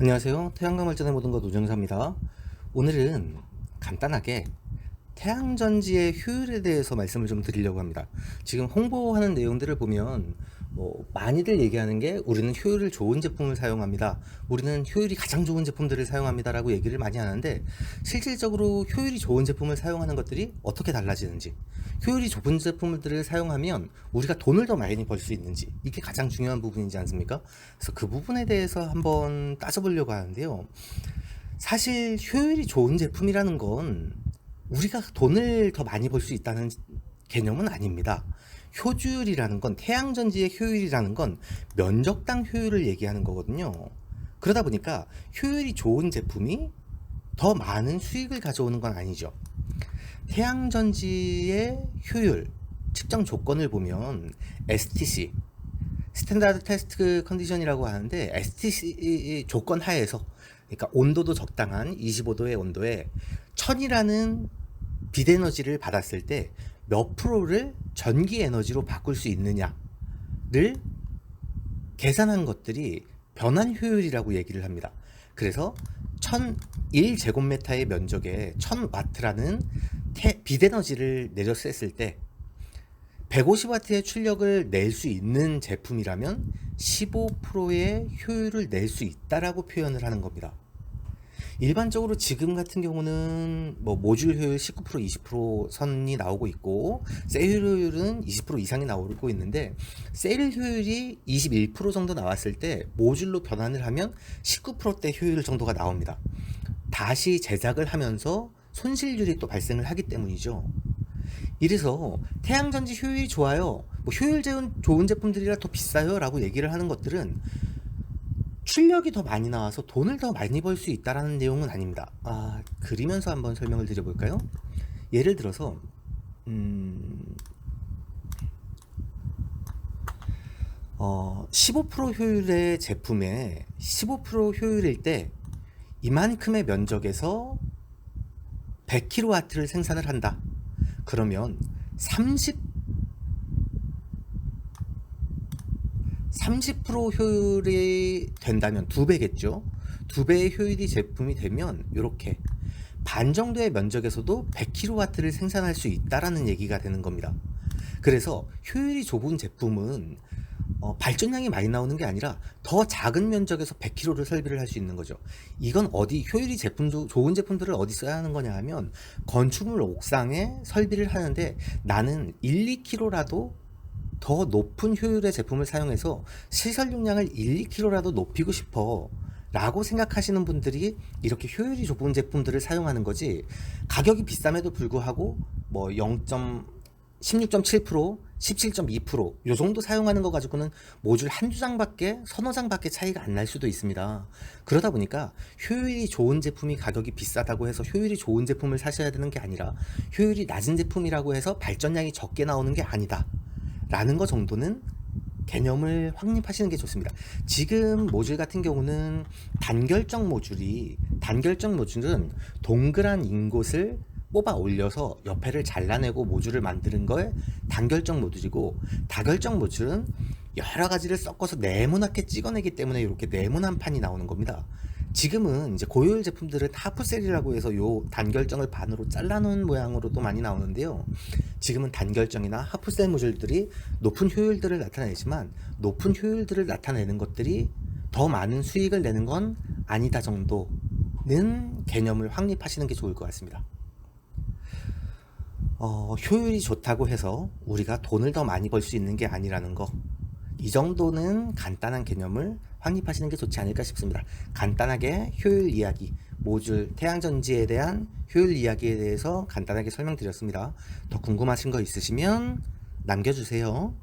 안녕하세요. 태양광 발전의 모든 것 노정사입니다. 오늘은 간단하게 태양전지의 효율에 대해서 말씀을 좀 드리려고 합니다. 지금 홍보하는 내용들을 보면 뭐 많이들 얘기하는 게 우리는 효율을 좋은 제품을 사용합니다. 우리는 효율이 가장 좋은 제품들을 사용합니다라고 얘기를 많이 하는데 실질적으로 효율이 좋은 제품을 사용하는 것들이 어떻게 달라지는지 효율이 좋은 제품들을 사용하면 우리가 돈을 더 많이 벌 수 있는지 이게 가장 중요한 부분이지 않습니까? 그래서 그 부분에 대해서 한번 따져보려고 하는데요. 사실 효율이 좋은 제품이라는 건 우리가 돈을 더 많이 벌 수 있다는 개념은 아닙니다. 효율이라는 건 태양 전지의 효율이라는 건 면적당 효율을 얘기하는 거거든요. 그러다 보니까 효율이 좋은 제품이 더 많은 수익을 가져오는 건 아니죠. 태양 전지의 효율 측정 조건을 보면 STC 스탠다드 테스트 컨디션이라고 하는데 STC 조건 하에서 그러니까 온도도 적당한 25도의 온도에 1000이라는 빛에너지를 받았을 때 몇 프로를 전기 에너지로 바꿀 수 있느냐를 계산한 것들이 변환 효율이라고 얘기를 합니다. 그래서 1001제곱미터의 면적에 1000와트라는 빛에너지를 내렸을 때 150와트의 출력을 낼 수 있는 제품이라면 15%의 효율을 낼 수 있다라고 표현을 하는 겁니다. 일반적으로 지금 같은 경우는 뭐 모듈 효율 19% 20% 선이 나오고 있고 세일 효율은 20% 이상이 나오고 있는데 세일 효율이 21% 정도 나왔을 때 모듈로 변환을 하면 19%대 효율 정도가 나옵니다. 다시 제작을 하면서 손실률이 또 발생을 하기 때문이죠. 이래서 태양전지 효율이 좋아요. 뭐 효율 좋은 제품들이라 더 비싸요. 라고 얘기를 하는 것들은 출력이 더 많이 나와서 돈을 더 많이 벌 수 있다라는 내용은 아닙니다. 아, 그리면서 한번 설명을 드려볼까요? 예를 들어서, 음, 어, 15% 효율의 제품에 15% 효율일 때 이만큼의 면적에서 100kW를 생산을 한다. 그러면 30 30% 효율이 된다면 두 배겠죠. 두 배의 효율이 제품이 되면 이렇게 반 정도의 면적에서도 100kW를 생산할 수 있다라는 얘기가 되는 겁니다. 그래서 효율이 좁은 제품은 어, 발전량이 많이 나오는 게 아니라 더 작은 면적에서 100kg를 설비를 할 수 있는 거죠. 이건 어디 효율이 제품도 좋은 제품들을 어디 써야 하는 거냐 하면 건축물 옥상에 설비를 하는데 나는 1, 2kg라도 더 높은 효율의 제품을 사용해서 시설 용량을 1, 2kg라도 높이고 싶어. 라고 생각하시는 분들이 이렇게 효율이 좁은 제품들을 사용하는 거지 가격이 비쌈에도 불구하고 뭐 0. 16.7%, 17.2%, 요 정도 사용하는 거 가지고는 모듈 한두 장밖에, 서너 장밖에 차이가 안 날 수도 있습니다. 그러다 보니까 효율이 좋은 제품이 가격이 비싸다고 해서 효율이 좋은 제품을 사셔야 되는 게 아니라 효율이 낮은 제품이라고 해서 발전량이 적게 나오는 게 아니다. 라는 거 정도는 개념을 확립하시는 게 좋습니다. 지금 모듈 같은 경우는 단결정 모듈이 단결정 모듈은 동그란 인곳을 뽑아 올려서 옆에를 잘라내고 모듈을 만드는 걸 단결정 모듈이고 다결정 모듈은 여러 가지를 섞어서 네모나게 찍어내기 때문에 이렇게 네모난 판이 나오는 겁니다. 지금은 이제 고효율 제품들은 하프셀이라고 해서 요 단결정을 반으로 잘라놓은 모양으로도 많이 나오는데요. 지금은 단결정이나 하프셀 모듈들이 높은 효율들을 나타내지만 높은 효율들을 나타내는 것들이 더 많은 수익을 내는 건 아니다 정도는 개념을 확립하시는 게 좋을 것 같습니다. 어, 효율이 좋다고 해서 우리가 돈을 더 많이 벌 수 있는 게 아니라는 거. 이 정도는 간단한 개념을 확립하시는 게 좋지 않을까 싶습니다. 간단하게 효율 이야기, 모듈 태양전지에 대한 효율 이야기에 대해서 간단하게 설명드렸습니다. 더 궁금하신 거 있으시면 남겨주세요.